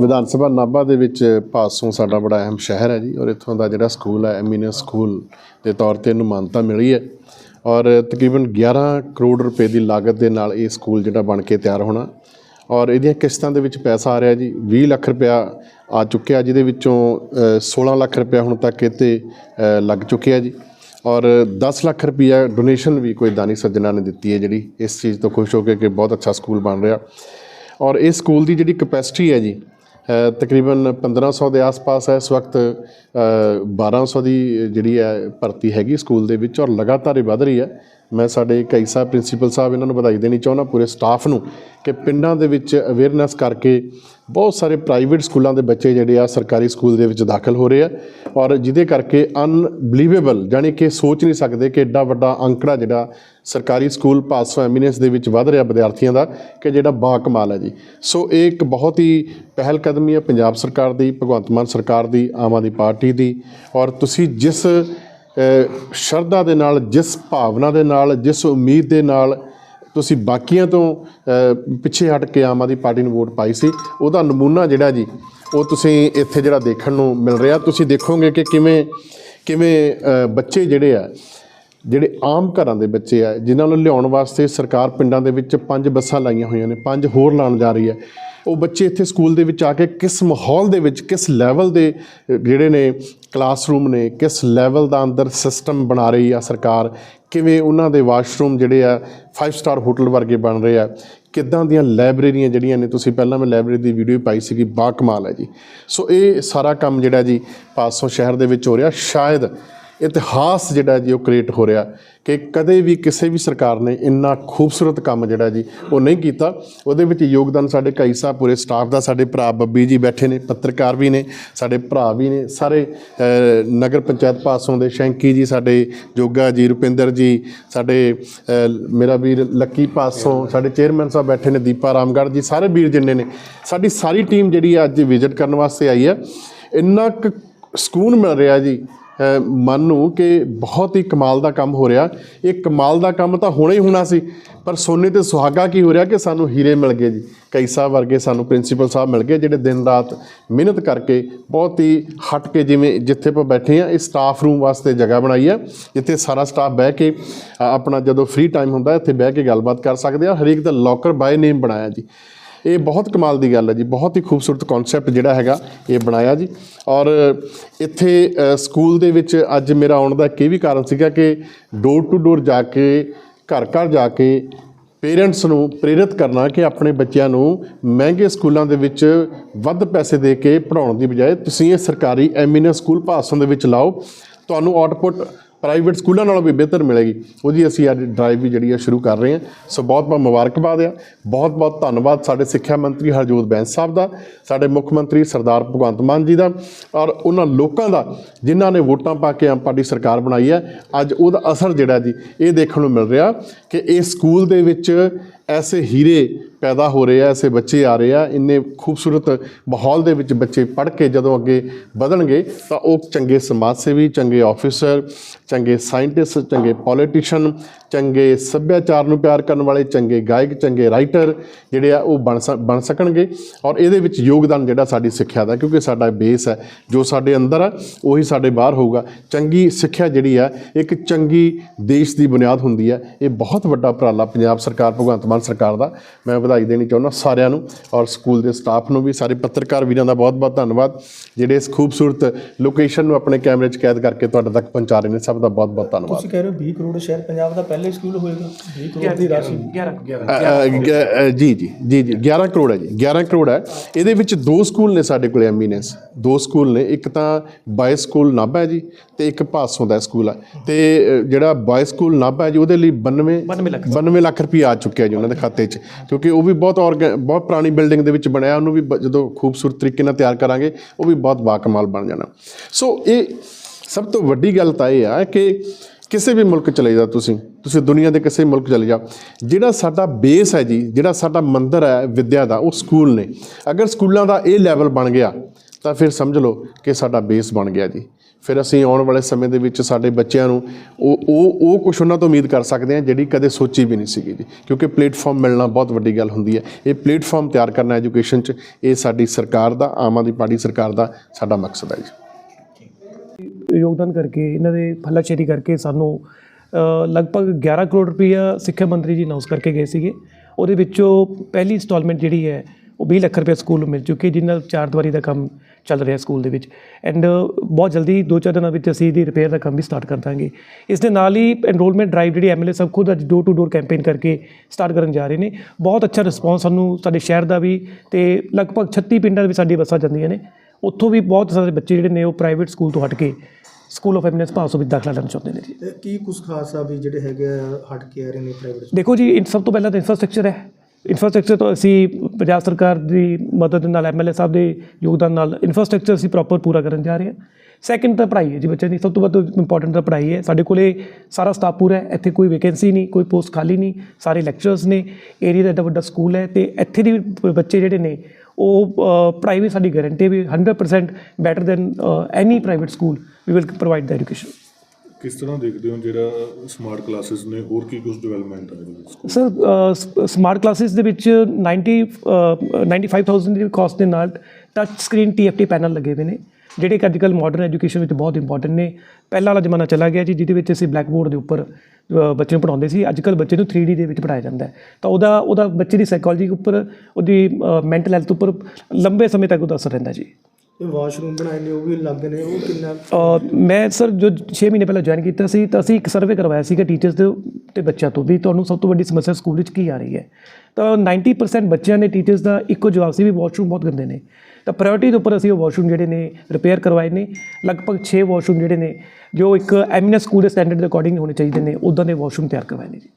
ਵਿਧਾਨ ਸਭਾ ਨਾਭਾ ਦੇ ਵਿੱਚ ਪਾਸੋਂ ਸਾਡਾ ਬੜਾ ਅਹਿਮ ਸ਼ਹਿਰ ਹੈ ਜੀ ਔਰ ਇੱਥੋਂ ਦਾ ਜਿਹੜਾ ਸਕੂਲ ਹੈ ਐਮੀਨਸ ਸਕੂਲ ਦੇ ਤੌਰ ਤੇ ਇਹਨੂੰ ਮਾਨਤਾ ਮਿਲੀ ਹੈ। ਔਰ ਤਕਰੀਬਨ 11 ਕਰੋੜ ਰੁਪਏ ਦੀ ਲਾਗਤ ਦੇ ਨਾਲ ਇਹ ਸਕੂਲ ਜਿਹੜਾ ਬਣ ਕੇ ਤਿਆਰ ਹੋਣਾ। ਔਰ ਇਹਦੀਆਂ ਕਿਸ਼ਤਾਂ ਦੇ ਵਿੱਚ ਪੈਸਾ ਆ ਰਿਹਾ ਜੀ 20 ਲੱਖ ਰੁਪਇਆ ਆ ਚੁੱਕਿਆ ਜਿਹਦੇ ਵਿੱਚੋਂ ਅ, 16 ਲੱਖ ਰੁਪਇਆ ਹੁਣ ਤੱਕ ਇਹ 'ਤੇ ਲੱਗ ਚੁੱਕਿਆ ਜੀ। ਔਰ 10 ਲੱਖ ਰੁਪਇਆ ਡੋਨੇਸ਼ਨ ਵੀ ਕੋਈ ਦਾਨੀ ਸੱਜਣਾ ਨੇ ਦਿੱਤੀ ਹੈ ਜਿਹੜੀ ਇਸ ਚੀਜ਼ ਤੋਂ ਖੁਸ਼ ਹੋ ਕੇ ਕਿ ਬਹੁਤ ਅੱਛਾ ਸਕੂਲ ਬਣ ਰਿਹਾ। ਔਰ ਇਹ ਸਕੂਲ ਦੀ ਜਿਹੜੀ ਕਪੈਸਿਟੀ ਹੈ ਜੀ ਅ, ਤਕਰੀਬਨ 1500 ਦੇ ਆਸ-ਪਾਸ ਹੈ ਇਸ ਵਕਤ ਅ, 1200 ਦੀ ਜਿਹੜੀ ਹੈ ਭਰਤੀ ਹੈਗੀ ਸਕੂਲ ਦੇ ਵਿੱਚ ਔਰ ਲਗਾਤਾਰ ਇਹ ਵਧ ਰਹੀ ਹੈ। ਮੈਂ ਸਾਡੇ ਕਈ ਸਾਹਿਬ ਪ੍ਰਿੰਸੀਪਲ ਸਾਹਿਬ ਇਹਨਾਂ ਨੂੰ ਵਧਾਈ ਦੇਣੀ ਚਾਹੁੰਦਾ, ਪੂਰੇ ਸਟਾਫ ਨੂੰ, ਕਿ ਪਿੰਡਾਂ ਦੇ ਵਿੱਚ ਅਵੇਅਰਨੈਸ ਕਰਕੇ ਬਹੁਤ ਸਾਰੇ ਪ੍ਰਾਈਵੇਟ ਸਕੂਲਾਂ ਦੇ ਬੱਚੇ ਜਿਹੜੇ ਆ ਸਰਕਾਰੀ ਸਕੂਲ ਦੇ ਵਿੱਚ ਦਾਖਲ ਹੋ ਰਹੇ ਆ ਔਰ ਜਿਹਦੇ ਕਰਕੇ ਅਨਬਲੀਵੇਬਲ ਜਾਣੀ ਕਿ ਸੋਚ ਨਹੀਂ ਸਕਦੇ ਕਿ ਐਡਾ ਵੱਡਾ ਅੰਕੜਾ ਜਿਹੜਾ ਸਰਕਾਰੀ ਸਕੂਲ ਪਾਸੋਂ ਐਮੀਨੈਂਸ ਦੇ ਵਿੱਚ ਵੱਧ ਰਿਹਾ ਵਿਦਿਆਰਥੀਆਂ ਦਾ, ਕਿ ਜਿਹੜਾ ਬਾ ਕਮਾਲ ਹੈ ਜੀ। ਸੋ ਇਹ ਇੱਕ ਬਹੁਤ ਹੀ ਪਹਿਲ ਕਦਮੀ ਹੈ ਪੰਜਾਬ ਸਰਕਾਰ ਦੀ, ਭਗਵੰਤ ਮਾਨ ਸਰਕਾਰ ਦੀ, ਆਮ ਆਦਮੀ ਪਾਰਟੀ ਦੀ ਔਰ ਤੁਸੀਂ ਜਿਸ ਸ਼ਰਧਾ ਦੇ ਨਾਲ, ਜਿਸ ਭਾਵਨਾ ਦੇ ਨਾਲ, ਜਿਸ ਉਮੀਦ ਦੇ ਨਾਲ ਤੁਸੀਂ ਬਾਕੀਆਂ ਤੋਂ ਪਿੱਛੇ ਹਟ ਕੇ ਆਮ ਆਦਮੀ ਪਾਰਟੀ ਨੂੰ ਵੋਟ ਪਾਈ ਸੀ, ਉਹਦਾ ਨਮੂਨਾ ਜਿਹੜਾ ਜੀ, ਉਹ ਤੁਸੀਂ ਇੱਥੇ ਜਿਹੜਾ ਦੇਖਣ ਨੂੰ ਮਿਲ ਰਿਹਾ। ਤੁਸੀਂ ਦੇਖੋਗੇ ਕਿ ਕਿਵੇਂ ਕਿਵੇਂ ਬੱਚੇ ਜਿਹੜੇ ਆ ਜਿਹੜੇ ਆਮ ਘਰਾਂ ਦੇ ਬੱਚੇ ਆ, ਜਿਨ੍ਹਾਂ ਨੂੰ ਲਿਆਉਣ ਵਾਸਤੇ ਸਰਕਾਰ ਪਿੰਡਾਂ ਦੇ ਵਿੱਚ ਪੰਜ ਬੱਸਾਂ ਲਾਈਆਂ ਹੋਈਆਂ ਨੇ, ਪੰਜ ਹੋਰ ਲਾਉਣ ਜਾ ਰਹੀ ਹੈ। ਉਹ ਬੱਚੇ ਇੱਥੇ ਸਕੂਲ ਦੇ ਵਿੱਚ ਆ ਕੇ ਕਿਸ ਮਾਹੌਲ ਦੇ ਵਿੱਚ, ਕਿਸ ਲੈਵਲ ਦੇ ਜਿਹੜੇ ਨੇ ਕਲਾਸਰੂਮ ਨੇ, ਕਿਸ ਲੈਵਲ ਦਾ ਅੰਦਰ ਸਿਸਟਮ ਬਣਾ ਰਹੀ ਆ ਸਰਕਾਰ, ਕਿਵੇਂ ਉਹਨਾਂ ਦੇ ਵਾਸ਼ਰੂਮ ਜਿਹੜੇ ਆ 5 ਸਟਾਰ ਹੋਟਲ ਵਰਗੇ ਬਣ ਰਹੇ ਆ, ਕਿੱਦਾਂ ਦੀਆਂ ਲਾਇਬ੍ਰੇਰੀਆਂ ਜਿਹੜੀਆਂ ਨੇ, ਤੁਸੀਂ ਪਹਿਲਾਂ ਮੈਂ ਲਾਇਬ੍ਰੇਰੀ ਦੀ ਵੀਡੀਓ ਪਾਈ ਸੀਗੀ ਬਾ ਕਮਾਲ ਹੈ ਜੀ। ਸੋ ਇਹ ਸਾਰਾ ਕੰਮ ਜਿਹੜਾ ਜੀ ਪਾਸੋਂ ਸ਼ਹਿਰ ਦੇ ਵਿੱਚ ਹੋ ਰਿਹਾ, ਸ਼ਾਇਦ ਇਤਿਹਾਸ ਜਿਹੜਾ ਜੀ ਉਹ ਕ੍ਰੀਏਟ ਹੋ ਰਿਹਾ ਕਿ ਕਦੇ ਵੀ ਕਿਸੇ ਵੀ ਸਰਕਾਰ ਨੇ ਇੰਨਾ ਖੂਬਸੂਰਤ ਕੰਮ ਜਿਹੜਾ ਜੀ ਉਹ ਨਹੀਂ ਕੀਤਾ। ਉਹਦੇ ਵਿੱਚ ਯੋਗਦਾਨ ਸਾਡੇ ਕਈ ਸਾਹਿਬ ਪੂਰੇ ਸਟਾਫ ਦਾ, ਸਾਡੇ ਭਰਾ ਬੱਬੀ ਜੀ ਬੈਠੇ ਨੇ, ਪੱਤਰਕਾਰ ਵੀ ਨੇ, ਸਾਡੇ ਭਰਾ ਵੀ ਨੇ, ਸਾਰੇ ਨਗਰ ਪੰਚਾਇਤ ਪਾਸੋਂ ਦੇ ਸ਼ੈਂਕੀ ਜੀ, ਸਾਡੇ ਜੋਗਾ ਜੀ, ਰੁਪਿੰਦਰ ਜੀ, ਸਾਡੇ ਮੇਰਾ ਵੀਰ ਲੱਕੀ ਪਾਸੋਂ, ਸਾਡੇ ਚੇਅਰਮੈਨ ਸਾਹਿਬ ਬੈਠੇ ਨੇ, ਦੀਪਾ ਰਾਮਗੜ੍ਹ ਜੀ, ਸਾਰੇ ਵੀਰ ਜਿੰਨੇ ਨੇ, ਸਾਡੀ ਸਾਰੀ ਟੀਮ ਜਿਹੜੀ ਆ ਅੱਜ ਵਿਜ਼ਿਟ ਕਰਨ ਵਾਸਤੇ ਆਈ ਹੈ। ਇੰਨਾ ਕੁ ਸਕੂਨ ਮਿਲ ਰਿਹਾ ਜੀ ਮਨ ਨੂੰ ਕਿ ਬਹੁਤ ਹੀ ਕਮਾਲ ਦਾ ਕੰਮ ਹੋ ਰਿਹਾ। ਇਹ ਕਮਾਲ ਦਾ ਕੰਮ ਤਾਂ ਹੋਣਾ ਹੀ ਹੋਣਾ ਸੀ, ਪਰ ਸੋਨੇ ਤੇ ਸੁਹਾਗਾ ਕੀ ਹੋ ਰਿਹਾ ਕਿ ਸਾਨੂੰ ਹੀਰੇ ਮਿਲ ਗਏ ਜੀ। ਕਈ ਸਾਹਿਬ ਵਰਗੇ ਸਾਨੂੰ ਪ੍ਰਿੰਸੀਪਲ ਸਾਹਿਬ ਮਿਲ ਗਏ ਜਿਹੜੇ ਦਿਨ ਰਾਤ ਮਿਹਨਤ ਕਰਕੇ ਬਹੁਤ ਹੀ ਹਟ ਕੇ ਜਿਵੇਂ ਜਿੱਥੇ ਆਪਾਂ ਬੈਠੇ ਆ ਇਹ ਸਟਾਫ ਰੂਮ ਵਾਸਤੇ ਜਗ੍ਹਾ ਬਣਾਈ ਆ ਜਿੱਥੇ ਸਾਰਾ ਸਟਾਫ ਬਹਿ ਕੇ ਆਪਣਾ ਜਦੋਂ ਫ੍ਰੀ ਟਾਈਮ ਹੁੰਦਾ, ਇੱਥੇ ਬਹਿ ਕੇ ਗੱਲਬਾਤ ਕਰ ਸਕਦੇ ਆ ਹਰੇਕ ਦਾ ਲੋਕਰ ਬਾਏ ਨੇਮ ਬਣਾਇਆ ਜੀ। ਇਹ ਬਹੁਤ ਕਮਾਲ ਦੀ ਗੱਲ ਹੈ ਜੀ, ਬਹੁਤ ਹੀ ਖੂਬਸੂਰਤ ਕਨਸੈਪਟ ਜਿਹੜਾ ਹੈਗਾ ਇਹ ਬਣਾਇਆ ਜੀ। ਔਰ ਇੱਥੇ ਸਕੂਲ ਦੇ ਵਿੱਚ ਅੱਜ ਮੇਰਾ ਆਉਣ ਦਾ ਇੱਕ ਇਹ ਵੀ ਕਾਰਨ ਸੀਗਾ ਕਿ ਡੋਰ ਟੂ ਡੋਰ ਜਾ ਕੇ, ਘਰ ਘਰ ਜਾ ਕੇ ਪੇਰੈਂਟਸ ਨੂੰ ਪ੍ਰੇਰਿਤ ਕਰਨਾ ਕਿ ਆਪਣੇ ਬੱਚਿਆਂ ਨੂੰ ਮਹਿੰਗੇ ਸਕੂਲਾਂ ਦੇ ਵਿੱਚ ਵੱਧ ਪੈਸੇ ਦੇ ਕੇ ਪੜਾਉਣ ਦੀ ਬਜਾਏ ਤੁਸੀਂ ਇਹ ਸਰਕਾਰੀ ਐਮੀਨਸ ਸਕੂਲ ਭਾਸ਼ਣ ਦੇ ਵਿੱਚ ਲਾਓ। ਤੁਹਾਨੂੰ ਆਊਟਪੁੱਟ ਪ੍ਰਾਈਵੇਟ ਸਕੂਲਾਂ ਨਾਲੋਂ ਵੀ ਬਿਹਤਰ ਮਿਲੇਗੀ। ਉਹਦੀ ਅਸੀਂ ਅੱਜ ਡਰਾਈਵ ਵੀ ਜਿਹੜੀ ਆ ਸ਼ੁਰੂ ਕਰ ਰਹੇ ਹਾਂ। ਸੋ ਬਹੁਤ ਬਹੁਤ ਮੁਬਾਰਕਬਾਦ ਆ। ਬਹੁਤ ਬਹੁਤ ਧੰਨਵਾਦ ਸਾਡੇ ਸਿੱਖਿਆ ਮੰਤਰੀ ਹਰਜੋਤ ਬੈਂਸ ਸਾਹਿਬ ਦਾ, ਸਾਡੇ ਮੁੱਖ ਮੰਤਰੀ ਸਰਦਾਰ ਭਗਵੰਤ ਮਾਨ ਜੀ ਦਾ ਔਰ ਉਹਨਾਂ ਲੋਕਾਂ ਦਾ ਜਿਨ੍ਹਾਂ ਨੇ ਵੋਟਾਂ ਪਾ ਕੇ ਆਮ ਪਾਰਟੀ ਸਰਕਾਰ ਬਣਾਈ ਹੈ। ਅੱਜ ਉਹਦਾ ਅਸਰ ਜਿਹੜਾ ਜੀ, ਇਹ ਦੇਖਣ ਨੂੰ ਮਿਲ ਰਿਹਾ ਕਿ ਇਹ ਸਕੂਲ ਦੇ ਵਿੱਚ ਐਸੇ ਹੀਰੇ ਪੈਦਾ ਹੋ ਰਹੇ ਆ, ਐਸੇ ਬੱਚੇ ਆ ਰਹੇ ਆ, ਇੰਨੇ ਖੂਬਸੂਰਤ ਮਾਹੌਲ ਦੇ ਵਿੱਚ ਬੱਚੇ ਪੜ੍ਹ ਕੇ ਜਦੋਂ ਅੱਗੇ ਵਧਣਗੇ, ਤਾਂ ਉਹ ਚੰਗੇ ਸਮਾਜ ਸੇਵੀ, ਚੰਗੇ ਆਫੀਸਰ ਚੰਗੇ ਸਾਇੰਟਿਸਟ ਚੰਗੇ ਪੋਲੀਟੀਸ਼ੀਅਨ ਚੰਗੇ ਸੱਭਿਆਚਾਰ ਨੂੰ ਪਿਆਰ ਕਰਨ ਵਾਲੇ, ਚੰਗੇ ਗਾਇਕ, ਚੰਗੇ ਰਾਈਟਰ ਜਿਹੜੇ ਆ, ਉਹ ਬਣ ਸਕ- ਬਣ ਸਕਣਗੇ। ਔਰ ਇਹਦੇ ਵਿੱਚ ਯੋਗਦਾਨ ਜਿਹੜਾ ਸਾਡੀ ਸਿੱਖਿਆ ਦਾ, ਕਿਉਂਕਿ ਸਾਡਾ ਬੇਸ ਹੈ, ਜੋ ਸਾਡੇ ਅੰਦਰ ਆ, ਉਹੀ ਸਾਡੇ ਬਾਹਰ ਹੋਊਗਾ। ਚੰਗੀ ਸਿੱਖਿਆ ਜਿਹੜੀ ਆ, ਇੱਕ ਚੰਗੀ ਦੇਸ਼ ਦੀ ਬੁਨਿਆਦ ਹੁੰਦੀ ਹੈ ਇਹ ਬਹੁਤ ਵੱਡਾ ਉਪਰਾਲਾ ਪੰਜਾਬ ਸਰਕਾਰ ਭਗਵੰਤ ਮਾਨ ਸਰਕਾਰ ਦਾ। ਮੈਂ ਵਧਾਈ ਦੇਣੀ ਚਾਹੁੰਦਾ ਸਾਰਿਆਂ ਨੂੰ ਔਰ ਸਕੂਲ ਦੇ ਸਟਾਫ ਨੂੰ ਵੀ ਸਾਰੇ ਪੱਤਰਕਾਰ ਵੀਰਾਂ ਦਾ ਬਹੁਤ-ਬਹੁਤ ਧੰਨਵਾਦ ਜਿਹੜੇ ਇਸ ਖੂਬਸੂਰਤ ਲੋਕੇਸ਼ਨ ਨੂੰ ਆਪਣੇ ਕੈਮਰੇ 'ਚ ਕੈਦ ਕਰਕੇ ਤੁਹਾਡੇ ਤੱਕ ਪਹੁੰਚਾ ਰਹੇ ਨੇ ਸਭ ਦਾ ਬਹੁਤ-ਬਹੁਤ ਧੰਨਵਾਦ। ਤੁਸੀਂ ਕਹਿ ਰਹੇ ਹੋ 20 ਕਰੋੜ ਸ਼ਹਿਰ ਪੰਜਾਬ ਦਾ ਪਹਿਲੇ ਸਕੂਲ ਹੋਏਗਾ 20 ਕਰੋੜ ਦੀ ਰਾਸ਼ੀ। ਅ, ਅ, ਗ- ਅ, ਜੀ ਜੀ ਜੀ ਜੀ 11 ਕਰੋੜ ਹੈ ਜੀ 11 ਕਰੋੜ ਹੈ। ਇਹਦੇ ਵਿੱਚ ਦੋ ਸਕੂਲ ਨੇ ਸਾਡੇ ਕੋਲ ਐਮੀਨੈਂਸ ਦੋ ਸਕੂਲ ਨੇ ਇੱਕ ਤਾਂ ਬਾਇ ਸਕੂਲ ਨਾਭਾ ਹੈ ਜੀ ਤੇ ਇੱਕ ਭਾਸੋਂ ਦਾ ਸਕੂਲ ਹੈ ਤੇ ਜਿਹੜਾ ਬਾਇ ਸਕੂਲ ਨਾਭਾ ਹੈ ਜੀ ਉਹਦੇ ਲਈ 92 92 ਲੱਖ। 92 ਲੱਖ ਰੁਪਏ ਆ ਚੁੱਕਿਆ ਜੀ ਉਹਨਾਂ ਦੇ ਖਾਤੇ 'ਚ, ਕਿਉਂਕਿ ਉਹ ਵੀ ਬਹੁਤ ਔਰਗ ਬਹੁਤ ਪੁਰਾਣੀ ਬਿਲਡਿੰਗ ਦੇ ਵਿੱਚ ਬਣਿਆ, ਉਹਨੂੰ ਵੀ ਬ- ਜਦੋਂ ਖੂਬਸੂਰਤ ਤਰੀਕੇ ਨਾਲ ਤਿਆਰ ਕਰਾਂਗੇ, ਉਹ ਵੀ ਬਹੁਤ ਬਾਕਮਾਲ ਬਣ ਜਾਣਾ। ਸੋ ਇਹ ਸਭ ਤੋਂ ਵੱਡੀ ਗੱਲ ਤਾਂ ਇਹ ਆ ਕਿ ਕਿਸੇ ਵੀ ਮੁਲਕ ਚਲੇ ਜਾਓ ਤੁਸੀਂ ਤੁਸੀਂ ਦੁਨੀਆ ਦੇ ਕਿਸੇ ਮੁਲਕ ਚਲੇ ਜਾਓ, ਜਿਹੜਾ ਸਾਡਾ ਬੇਸ ਹੈ ਜੀ, ਜਿਹੜਾ ਸਾਡਾ ਮੰਦਰ ਹੈ, ਵਿੱਦਿਆ ਦਾ, ਉਹ ਸਕੂਲ ਨੇ। ਅਗਰ ਸਕੂਲਾਂ ਦਾ ਇਹ ਲੈਵਲ ਬਣ ਗਿਆ ਤਾਂ ਫਿਰ ਸਮਝ ਲਓ ਕਿ ਸਾਡਾ ਬੇਸ ਬਣ ਗਿਆ ਜੀ। ਫਿਰ ਅਸੀਂ ਆਉਣ ਵਾਲੇ ਸਮੇਂ ਦੇ ਵਿੱਚ ਸਾਡੇ ਬੱਚਿਆਂ ਨੂੰ ਉਹ ਉਹ ਉਹ ਕੁਝ ਉਹਨਾਂ ਤੋਂ ਉਮੀਦ ਕਰ ਸਕਦੇ ਹਾਂ ਜਿਹੜੀ ਕਦੇ ਸੋਚੀ ਵੀ ਨਹੀਂ ਸੀਗੀ ਜੀ। ਕਿਉਂਕਿ ਪਲੇਟਫਾਰਮ ਮਿਲਣਾ ਬਹੁਤ ਵੱਡੀ ਗੱਲ ਹੁੰਦੀ ਹੈ। ਇਹ ਪਲੇਟਫਾਰਮ ਤਿਆਰ ਕਰਨਾ ਐਜੂਕੇਸ਼ਨ 'ਚ, ਇਹ ਸਾਡੀ ਸਰਕਾਰ ਦਾ, ਆਮ ਆਦਮੀ ਪਾਰਟੀ ਸਰਕਾਰ ਦਾ ਸਾਡਾ ਮਕਸਦ ਹੈ ਜੀ। ਯੋਗਦਾਨ ਕਰਕੇ, ਇਹਨਾਂ ਦੇ ਫਲਾਚੇਰੀ ਕਰਕੇ ਸਾਨੂੰ ਲਗਭਗ 11 ਕਰੋੜ ਰੁਪਈਆ ਸਿੱਖਿਆ ਮੰਤਰੀ ਜੀ ਅਨਾਉਂਸ ਕਰਕੇ ਗਏ ਸੀਗੇ। ਉਹਦੇ ਵਿੱਚੋਂ ਪਹਿਲੀ ਇੰਸਟਾਲਮੈਂਟ ਜਿਹੜੀ ਹੈ ਉਹ 20 ਲੱਖ ਰੁਪਏ ਸਕੂਲ ਨੂੰ ਮਿਲ ਚੁੱਕੀ ਜਿਸ ਨਾਲ ਚਾਰ ਦੀਵਾਰੀ ਦਾ ਕੰਮ ਚੱਲ ਰਿਹਾ ਸਕੂਲ ਦੇ ਵਿੱਚ। ਐਂਡ ਬਹੁਤ ਜਲਦੀ ਦੋ ਚਾਰ ਦਿਨਾਂ ਵਿੱਚ ਅਸੀਂ ਦੀ ਰਿਪੇਅਰ ਦਾ ਕੰਮ ਵੀ ਸਟਾਰਟ ਕਰ ਦਾਂਗੇ। ਇਸ ਦੇ ਨਾਲ ਹੀ ਐਨਰੋਲਮੈਂਟ ਡਰਾਈਵ ਜਿਹੜੀ ਐਮਐਲਏ ਸਭ ਖੁਦ ਅੱਜ ਡੋਰ ਟੂ ਡੋਰ ਕੈਂਪੇਨ ਕਰਕੇ ਸਟਾਰਟ ਕਰਨ ਜਾ ਰਹੇ ਨੇ। ਬਹੁਤ ਅੱਛਾ ਰਿਸਪੌਂਸ ਸਾਨੂੰ ਸਾਡੇ ਸ਼ਹਿਰ ਦਾ ਵੀ ਤੇ ਲਗਭਗ 36 ਪਿੰਡਾਂ ਦੇ ਵਿੱਚ ਸਾਡੀ ਬੱਸਾਂ ਜਾਂਦੀਆਂ ਨੇ। ਉੱਥੋਂ ਵੀ ਬਹੁਤ ਸਾਰੇ ਬੱਚੇ ਜਿਹੜੇ ਨੇ ਉਹ ਪ੍ਰਾਈਵੇਟ ਸਕੂਲ ਤੋਂ ਹਟ ਕੇ ਸਕੂਲ ਆਫ ਐਮਿਨੈਂਸ ਭਾਸੋ ਵਿੱਚ ਦਾਖਲਾ ਲੈਣਾ ਚਾਹੁੰਦੇ ਨੇ ਜੀ। ਕੀ ਕੁਝ ਖਾਸ ਆ ਵੀ ਜਿਹੜੇ ਹੈਗੇ ਹਟ ਕੇ ਆ ਰਹੇ ਨੇ ਪ੍ਰਾਈਵੇਟ ਦੇਖੋ ਜੀ ਸਭ ਤੋਂ ਪਹਿਲਾਂ ਤਾਂ ਇਨਫਰਾਸਟ੍ਰਕਚਰ ਹੈ। ਇਨਫਰਾਸਟ੍ਰਕਚਰ ਤੋਂ ਅਸੀਂ ਪੰਜਾਬ ਸਰਕਾਰ ਦੀ ਮਦਦ ਦੇ ਨਾਲ ਐਮਐਲਏ ਸਾਹਿਬ ਦੇ ਯੋਗਦਾਨ ਨਾਲ ਇਨਫਰਾਸਟ੍ਰਕਚਰ ਅਸੀਂ ਪ੍ਰੋਪਰ ਪੂਰਾ ਕਰਨ ਜਾ ਰਹੇ ਹਾਂ। ਸੈਕਿੰਡ ਤਾਂ ਪੜ੍ਹਾਈ ਹੈ ਜੀ ਬੱਚਿਆਂ ਦੀ, ਸਭ ਤੋਂ ਵੱਧ ਇੰਪੋਰਟੈਂਟ ਤਾਂ ਪੜ੍ਹਾਈ ਹੈ। ਸਾਡੇ ਕੋਲੇ ਸਾਰਾ ਸਟਾਫ ਪੂਰਾ ਹੈ, ਇੱਥੇ ਕੋਈ ਵੈਕੈਂਸੀ ਨਹੀਂ, ਕੋਈ ਪੋਸਟ ਖਾਲੀ ਨਹੀਂ, ਸਾਰੇ ਲੈਕਚਰਰਸ ਨੇ ਏਰੀਆ ਦਾ ਐਡਾ ਵੱਡਾ ਸਕੂਲ ਹੈ ਤੇ ਇੱਥੇ ਦੇ ਬੱਚੇ ਜਿਹੜੇ ਨੇ, ਉਹ ਪੜ੍ਹਾਈ ਵੀ ਸਾਡੀ ਗਾਰੰਟੀ ਵੀ 100% better than any private school we will provide the education ਕਿਸ ਤਰ੍ਹਾਂ ਦੇਖਦੇ ਹੋ ਜਿਹੜਾ ਸਮਾਰਟ ਕਲਾਸਿਸ ਨੇ? ਹੋਰ ਕੀ ਕੁਝ ਡਿਵੈਲਪਮੈਂਟ ਹੈ ਇਹਦੇ ਵਿੱਚ? ਸਰ ਸਮਾਰਟ ਕਲਾਸਿਸ ਦੇ ਵਿੱਚ 90 ਅ, 95000 ਦੀ ਕਾਸਟ ਦੇ ਨਾਲ ਟੱਚ ਸਕਰੀਨ ਟੀਐਫਟੀ ਪੈਨਲ ਲੱਗੇ ਹੋਏ ਨੇ ਜਿਹੜੇ ਕਿ ਅੱਜਕੱਲ ਮਾਡਰਨ ਐਜੂਕੇਸ਼ਨ ਵਿੱਚ ਬਹੁਤ ਇੰਪੋਰਟੈਂਟ ਨੇ। ਪਹਿਲਾਂ ਵਾਲਾ ਜ਼ਮਾਨਾ ਚਲਾ ਗਿਆ ਜੀ ਜਿਹਦੇ ਵਿੱਚ ਅਸੀਂ ਬਲੈਕ ਬੋਰਡ ਦੇ ਉੱਪਰ ਬੱਚੇ ਨੂੰ ਪੜਾਉਂਦੇ ਸੀ। ਅੱਜਕੱਲ ਬੱਚੇ ਨੂੰ 3D ਦੇ ਵਿੱਚ ਪੜਾਇਆ ਜਾਂਦਾ ਹੈ। ਤਾਂ ਉਹਦਾ ਉਹਦਾ ਬੱਚੇ ਦੀ ਸਾਈਕੋਲੋਜੀ ਉੱਪਰ ਉਹਦੀ ਮੈਂਟਲ ਹੈਲਥ ਉੱਪਰ ਲੰਬੇ ਸਮੇਂ ਤੱਕ ਉਹਦਾ ਅਸਰ ਰਹਿੰਦਾ ਜੀ। ਇਹ ਵਾਸ਼ਰੂਮ ਬਣਾਏ ਨੇ, ਉਹ ਵੀ ਅਲੱਗ ਨੇ, ਉਹ ਕਿੰਨਾ ਮੈਂ ਸਰ, ਜੋ 6 ਮਹੀਨੇ ਪਹਿਲਾਂ ਜੁਆਇਨ ਕੀਤਾ ਸੀ, ਤਾਂ ਅਸੀਂ ਇੱਕ ਸਰਵੇ ਕਰਵਾਇਆ ਸੀਗਾ ਟੀਚਰਸ ਦੇ ਤੇ ਬੱਚਿਆਂ ਤੋਂ ਵੀ, ਤੁਹਾਨੂੰ ਸਭ ਤੋਂ ਵੱਡੀ ਸਮੱਸਿਆ ਸਕੂਲ ਵਿੱਚ ਕੀ ਆ ਰਹੀ ਹੈ। ਤਾਂ 90% ਬੱਚਿਆਂ ਨੇ ਟੀਚਰਸ ਦਾ ਇੱਕੋ ਜਵਾਬ ਸੀ ਵੀ ਵਾਸ਼ਰੂਮ ਬਹੁਤ ਗੰਦੇ ਨੇ। ਤਾਂ ਪ੍ਰਾਇੋਰਟੀ ਦੇ ਉੱਪਰ ਅਸੀਂ ਉਹ ਵਾਸ਼ਰੂਮ ਜਿਹੜੇ ਨੇ ਰਿਪੇਅਰ ਕਰਵਾਏ ਨੇ। ਲਗਭਗ 6 ਵਾਸ਼ਰੂਮ ਜਿਹੜੇ ਨੇ, ਜੋ ਇੱਕ ਐਮਿਨਸ ਸਕੂਲ ਦੇ ਸਟੈਂਡਰਡ ਦੇ ਅਕੋਰਡਿੰਗ ਹੋਣੇ ਚਾਹੀਦੇ ਨੇ ਉਦਾਂ ਦੇ ਵਾਸ਼ਰੂਮ ਤਿਆਰ ਕਰਵਾਏ ਨੇ ਜੀ।